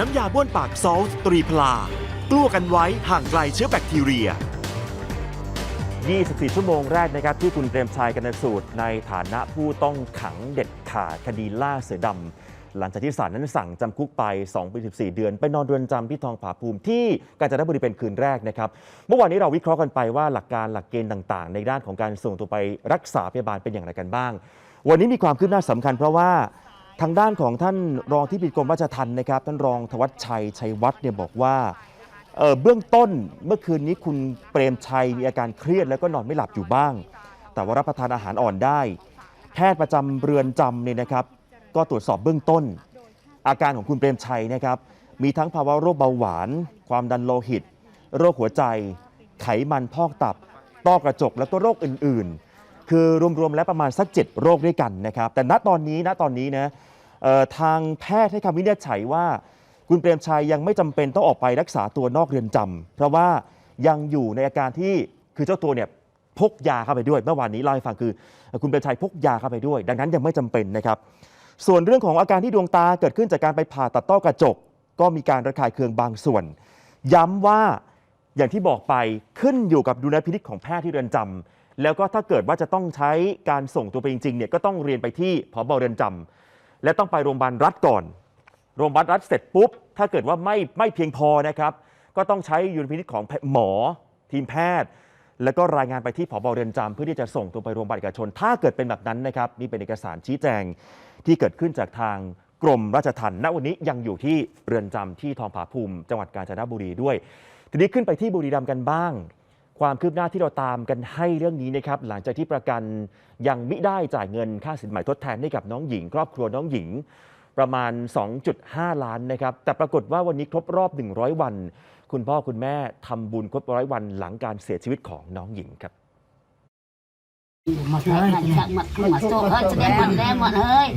น้ำยาบ้วนปากซอลตรีพลากลัวกันไว้ห่างไกลเชื้อแบคทีเรีย 24 ชั่วโมงแรกนะครับที่คุณเปรมชัยกันสูตร ในฐานะผู้ต้องขังเด็ดขาดคดีล่าเสือดำหลังจากที่ศาลนั้นสั่งจำคุกไป 2 ปี 14 เดือน ไปนอนเรือนจำที่ทองผาภูมิที่กาญจนบุรีเป็นคืนแรกนะครับ เมื่อวานนี้เราวิเคราะห์กันไปว่าหลักการหลักเกณฑ์ต่างๆ ในด้านของการส่งตัวไปรักษาพยาบาลเป็นอย่างไรกันบ้าง วันนี้มีความคืบหน้าสำคัญเพราะว่า ทางด้านของท่านรองที่ปรึกรมราชทัณฑ์นะครับ ท่านรองธวัชชัยชัยวัฒน์เนี่ยบอกว่าเเบื้องต้นเมื่อคืนนี้คุณเปรมชัยมีอาการเครียดแล้วก็นอนไม่หลับอยู่บ้าง แต่ว่ารับประทานอาหารอ่อนได้ แพทย์ประจำเรือนจำเนี่ยนะครับ ก็ตรวจสอบเบื้องต้น อาการของคุณเปรมชัยนะครับ มีทั้งภาวะโรคเบาหวาน ความดันโลหิต โรคหัวใจ ไขมันพอกตับ ต้อกระจกแล้วก็โรคอื่นๆ คือรวมๆแล้วประมาณสัก 7 โรคด้วยกันนะครับ แต่ณตอนนี้ณตอนนี้นะทางแพทย์ให้คำวินิจฉัยว่า คุณเปรมชัยยังไม่จำเป็นต้องออกไปรักษาตัวนอกเรือนจำเพราะว่ายังอยู่ในอาการที่คือเจ้าตัวเนี่ยพกยาเข้าไปด้วย เมื่อวานนี้เล่าให้ฟังคือ คุณเปรมชัยพกยาเข้าไปด้วย ดังนั้นยังไม่จำเป็นนะครับส่วนเรื่องของอาการที่ดวงตาเกิดขึ้นจากการไปผ่าตัดต้อกระจก ก็มีการระคายเคืองบางส่วน ย้ำว่าอย่างที่บอกไปขึ้นอยู่กับดุลพินิจของแพทย์ที่เรือนจำ แล้วก็ถ้าเกิดว่าจะต้องใช้การส่งตัวไปจริงๆเนี่ยก็ต้องเรียนไปที่ผบเรือนจำและต้องไปโรงพยาบาลรัฐก่อน โรงพยาบาลรัฐเสร็จปุ๊บ ถ้าเกิดว่าไม่ไม่เพียงพอนะครับ ก็ต้องใช้ยุนพินิจของหมอทีมแพทย์ แล้วก็รายงานไปที่ผบเรือนจำเพื่อที่จะส่งตัวไปโรงพยาบาลเอกชน ถ้าเกิดเป็นแบบนั้นนะครับนี่เป็นเอกสารชี้แจงที่เกิดขึ้นจากทางกรมราชทัณฑ์ณวันนี้ยังอยู่ที่เรือนจำที่ทองผาภูมิ จังหวัดกาญจนบุรีด้วย ทีนี้ขึ้นไปที่บุรีรัมย์กันบ้าง ความคืบหน้าที่เราตามกันให้เรื่องนี้นะครับหลังจากที่ประกันยังไมิได้จ่ายเงินค่าสินใหม่ทดแทนให้กับน้องหญิง ครอบครัวน้องหญิง ประมาณ 2.5 ล้านนะครับ แต่ปรากฏว่าวันนี้ครบรอบ 100 วัน คุณพ่อคุณแม่ทำบุญครบร้อยวันหลังการเสียชีวิตของน้องหญิงครับหมดเลยหมดหมดหมดโซกเฮ้ยแสดงหมดแล้วหมดเฮ้ย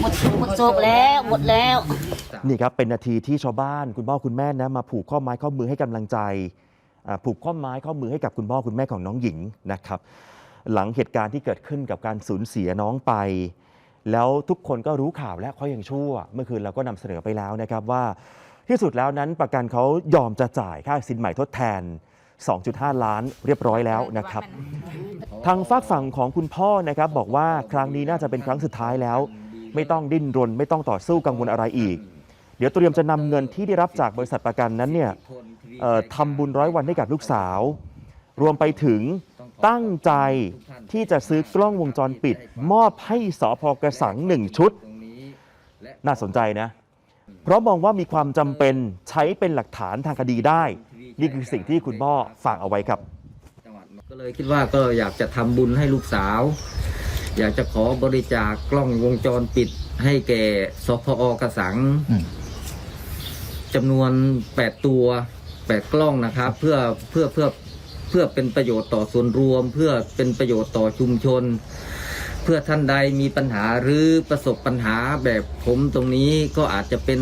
หมดหมดโซกแล้วหมดแล้ว นี่ครับเป็นนาทีที่ชาวบ้านคุณพ่อคุณแม่นะมาผูกข้อไม้ข้อมือให้กำลังใจ ผูกข้อไม้ข้อมือให้กับคุณพ่อคุณแม่ของน้องหญิงนะครับ หลังเหตุการณ์ที่เกิดขึ้นกับการสูญเสียน้องไป แล้วทุกคนก็รู้ข่าวและเขายังชั่ว เมื่อคืนเราก็นำเสนอไปแล้วนะครับว่าที่สุดแล้วนั้นประกันเขายอมจะจ่ายค่าสินใหม่ทดแทน 2.5 ล้านเรียบร้อยแล้วนะครับ ทางฝากฝั่งของคุณพ่อนะครับบอกว่าครั้งนี้น่าจะเป็นครั้งสุดท้ายแล้ว ไม่ต้องดิ้นรน ไม่ต้องต่อสู้กังวลอะไรอีก เดี๋ยวเตรียมจะนำเงินที่ได้รับจากบริษัทประกันนั้นเนี่ยเอ่อทำบุญร้อยวันให้กับลูกสาว รวมไปถึงตั้งใจที่จะซื้อกล้องวงจรปิด มอบให้สพกระสังหนึ่งชุด น่าสนใจนะ เพราะมองว่ามีความจำเป็นใช้เป็นหลักฐานทางคดีได้ นี่คือสิ่งที่คุณพ่อฝากเอาไว้ครับก็เลยคิดว่าก็อยากจะทำบุญให้ลูกสาว อยากจะขอบริจาคกล้องวงจรปิดให้แก่สพอกระสัง จำนวน 8 ตัว 8 กล้องนะครับ เพื่อเพื่อเพื่อเพื่อเป็นประโยชน์ต่อส่วนรวม เพื่อเป็นประโยชน์ต่อชุมชน เพื่อท่านใดมีปัญหาหรือประสบปัญหาแบบผมตรงนี้ก็อาจจะเป็น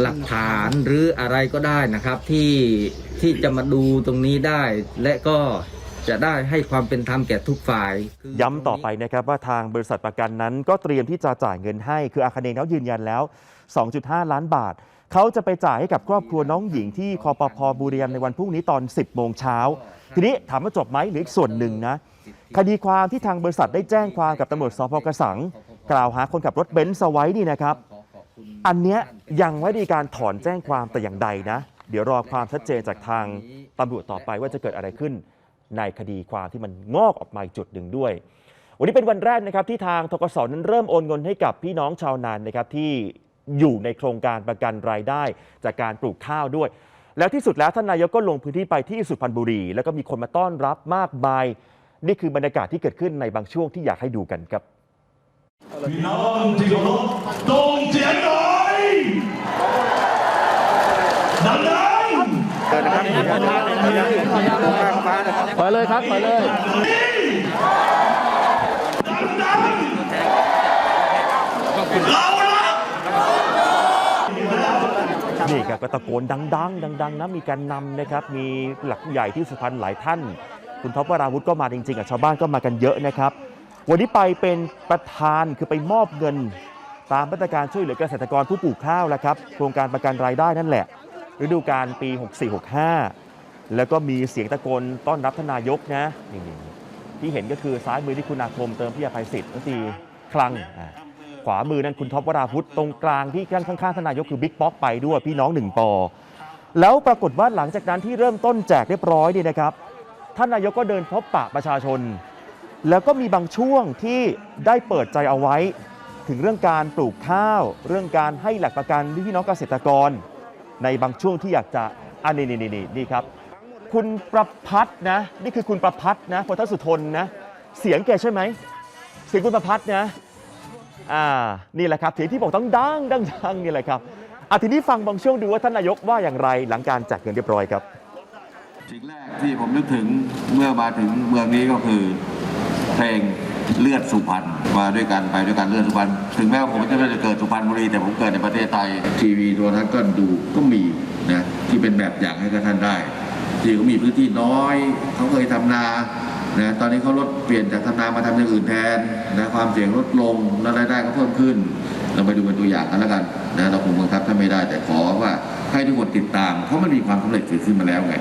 หลักฐานหรืออะไรก็ได้นะครับที่ที่จะมาดูตรงนี้ได้ และก็จะได้ให้ความเป็นธรรมแก่ทุกฝ่าย ย้ำต่อไปนะครับว่าทางบริษัทประกันนั้นก็เตรียมที่จะจ่ายเงินให้ คืออาคเนย์เขายืนยันแล้ว 2.5 ล้านบาท เขาจะไปจ่ายให้กับครอบครัวน้องหญิงที่คอปพบุรีรัมย์ในวันพรุ่งนี้ตอน 10 โมงเช้า ทีนี้ถามว่าจบไหมหรืออีกส่วนหนึ่งนะ คดีความที่ทางบริษัทได้แจ้งความกับตำรวจสพกระสัง กล่าวหาคนขับรถเบนซ์เอาไว้นี่นะครับ อันเนี้ยยังไม่ได้มีการถอนแจ้งความแต่อย่างใดนะ เดี๋ยวรอความชัดเจนจากทางตำรวจต่อไปว่าจะเกิดอะไรขึ้น ในคดีความที่มันงอกออกมาอีกจุดหนึ่งด้วยวันนี้เป็นวันแรกนะครับที่ทางทกสนั้นเริ่มโอนเงินให้กับพี่น้องชาวนานนะครับที่ อยู่ในโครงการประกันรายได้ จากการปลูกข้าวด้วย แล้วที่สุดแล้วท่านนายกก็ลงพื้นที่ไปที่สุพรรณบุรี แล้วก็มีคนมาต้อนรับมากมาย นี่คือบรรยากาศที่เกิดขึ้นในบางช่วงที่อยากให้ดูกันครับพี่น้องที่เคารพตรงเสียงหน่อยดังๆถอยเลยครับถอยเลยเรารัก นี่ครับก็ตะโกนดัง ๆ ดัง ๆนะมีการนำนะครับ มีหลักผู้ใหญ่ที่สุพรรณหลายท่าน คุณท็อปวราวุธก็มาจริงๆอะชาวบ้านก็มากันเยอะนะครับ วันนี้ไปเป็นประธานคือไปมอบเงิน ตามมาตรการช่วยเหลือเกษตรกรผู้ปลูกข้าวแล้วครับโครงการประกันรายได้นั่นแหละ ฤดูกาลปี 64-65 แล้วก็มีเสียงตะโกนต้อนรับทนายกนะนี่ที่เห็นก็คือซ้ายมือที่คุณอาคมเติมพิยาภัยศิษฐ์ตีคลังอ่า ขวามือนั่นคุณท็อปวราพุธตรงกลางที่ข้างๆทานนายกคือบิ๊กป๊อกไปด้วยพี่น้องหนึ่งปอ แล้วปรากฏว่าหลังจากนั้นที่เริ่มต้นแจกเรียบร้อยเนี่ยนะครับท่านนายกก็เดินพบปะประชาชน แล้วก็มีบางช่วงที่ได้เปิดใจเอาไว้ ถึงเรื่องการปลูกข้าว เรื่องการให้หลักประกันพี่น้องเกษตรกร ในบางช่วงที่อยากจะอันนี้นี่นี่นี่ครับ คุณประพัฒนะนี่คือคุณประพัฒนะพลทสุทนนะ เสียงแกใช่ไหมเสียงคุณประพัฒนะ อ่านี่แหละครับเสียงที่บอกต้องดังดังดังนี่แหละครับอะทีนี้ฟังบางช่วงดูว่าท่านนายกว่าอย่างไรหลังการแจกเงินเรียบร้อยครับสิ่งแรกที่ผมนึกถึงเมื่อมาถึงเมืองนี้ก็คือเพลงเลือดสุพรรณมาด้วยกันไปด้วยกันเลือดสุพรรณถึงแม้ว่าผมจะไม่ได้เกิดสุพรรณบุรีแต่ผมเกิดในประเทศไทยทีวีโทรทัศน์ก็ดูก็มีนะที่เป็นแบบอย่างให้กับท่านได้ที่เขามีพื้นที่น้อย เขาเคยทำนา นะตอนนี้เขาลดเปลี่ยนจากทำนามาทำอย่างอื่นแทนนะความเสี่ยงลดลงแล้วรายได้ก็เพิ่มขึ้น เราไปดูเป็นตัวอย่างกันแล้วกันนะเราคงบังคับท่านไม่ได้แต่ขอว่าให้ทุกคนติดตาม เพราะมันมีความสำเร็จเกิดขึ้นมาแล้วไง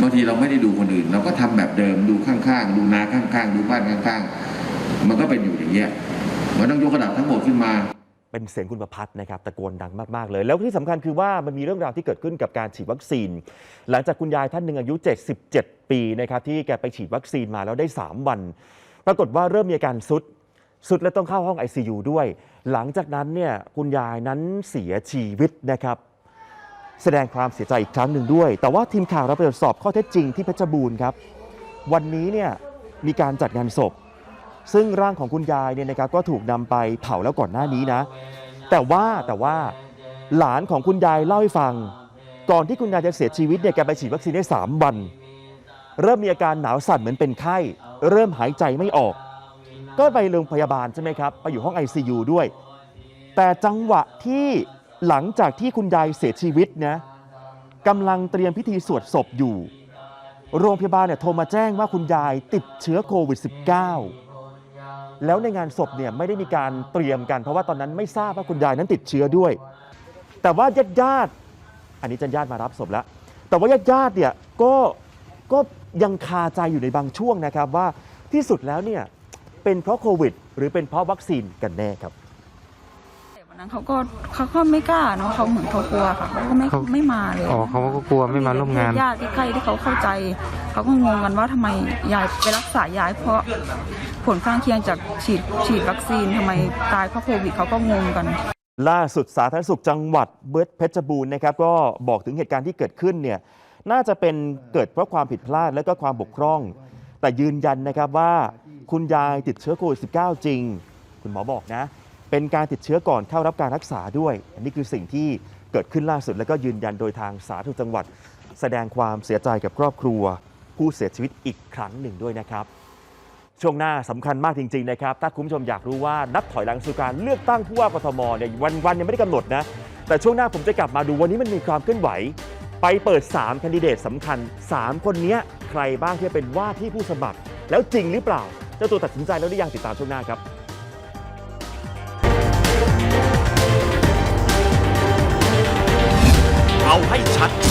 บางทีเราไม่ได้ดูคนอื่น เราก็ทำแบบเดิมดูข้างๆ ดูนาข้างๆ ดูบ้านข้างๆ มันก็เป็นอยู่อย่างเงี้ยมันต้องยกระดับทั้งหมดขึ้นมา เป็นเสียงคุณประพัฒน์นะครับตะโกนดังมาก ๆ เลย แล้วที่สำคัญคือว่ามันมีเรื่องราวที่เกิดขึ้นกับการฉีดวัคซีน หลังจากคุณยายท่านหนึ่งอายุ 77 ปีนะครับที่แกไปฉีดวัคซีนมาแล้วได้ 3 วัน ปรากฏว่าเริ่มมีอาการสุดสุดและต้องเข้าห้อง ICU ด้วย หลังจากนั้นเนี่ยคุณยายนั้นเสียชีวิตนะครับ แสดงความเสียใจอีกครั้งหนึ่งด้วย แต่ว่าทีมข่าวเราไปตรวจสอบข้อเท็จจริงที่เพชรบูรณ์ครับ วันนี้เนี่ยมีการจัดงานศพ ซึ่งร่างของคุณยายเนี่ยนะครับก็ถูกนำไปเผาแล้วก่อนหน้านี้นะ แต่ว่าแต่ว่าหลานของคุณยายเล่าให้ฟัง ก่อนที่คุณยายจะเสียชีวิตเนี่ยแกไปฉีดวัคซีนได้ 3 วัน เริ่มมีอาการหนาวสั่นเหมือนเป็นไข้ เริ่มหายใจไม่ออก ก็ไปโรงพยาบาลใช่ไหมครับไปอยู่ห้อง ICU ด้วย แต่จังหวะที่หลังจากที่คุณยายเสียชีวิตนะกำลังเตรียมพิธีสวดศพอยู่ โรงพยาบาลเนี่ยโทรมาแจ้งว่าคุณยายติดเชื้อโควิด -19 แล้วในงานศพเนี่ยไม่ได้มีการเตรียมกัน เพราะว่าตอนนั้นไม่ทราบว่าคุณยายนั้นติดเชื้อด้วย แต่ว่าญาติญาติๆอันนี้จะญาติมารับศพแล้ว แต่ว่าญาติญาติๆเนี่ยก็ก็ยังคาใจอยู่ในบางช่วงนะครับว่าที่สุดแล้วเนี่ยเป็นเพราะโควิด หรือเป็นเพราะวัคซีนกันแน่ครับวันนั้นเขาก็เขาก็ไม่กล้าเนาะเขาเหมือนเขากลัวค่ะเขาก็ไม่เขาไม่มาเลยอ๋อเขาก็กลัวไม่มาร่วมงานญาติที่ใกล้ที่เขาเข้าใจ เขาก็งงกันว่าทำไมยายไปรักษายายเพราะผลข้างเคียงจากฉีดฉีดวัคซีนทำไมตายเพราะโควิดเขาก็งงกัน ล่าสุดสาธารณสุขจังหวัดเบิร์ดเพชรบูรณ์นะครับก็บอกถึงเหตุการณ์ที่เกิดขึ้นเนี่ยน่าจะเป็นเกิดเพราะความผิดพลาดและก็ความบกพร่อง แต่ยืนยันนะครับว่าคุณยายติดเชื้อโควิด -19 จริง คุณหมอบอกนะ เป็นการติดเชื้อก่อนเข้ารับการรักษาด้วย อันนี้คือสิ่งที่เกิดขึ้นล่าสุด แล้วก็ยืนยันโดยทางสาธารณสุขจังหวัด แสดงความเสียใจกับครอบครัว ผู้เสียชีวิตอีกครั้งหนึ่งด้วยนะครับ ช่วงหน้าสำคัญมากจริงๆนะครับ ถ้าคุณผู้ชมอยากรู้ว่านับถอยหลังสู่การเลือกตั้งผู้ว่ากทมเนี่ยวันวันยังไม่ได้กำหนดนะ แต่ช่วงหน้าผมจะกลับมาดูวันนี้มันมีความเคลื่อนไหว ไปเปิด3คนดิเดตสำคัญ 3 คนนี้ใครบ้างที่เป็นว่าที่ผู้สมัคร แล้วจริงหรือเปล่าเจ้าตัวตัดสินใจแล้วหรือยังติดตามช่วงหน้าครับเอาให้ชัด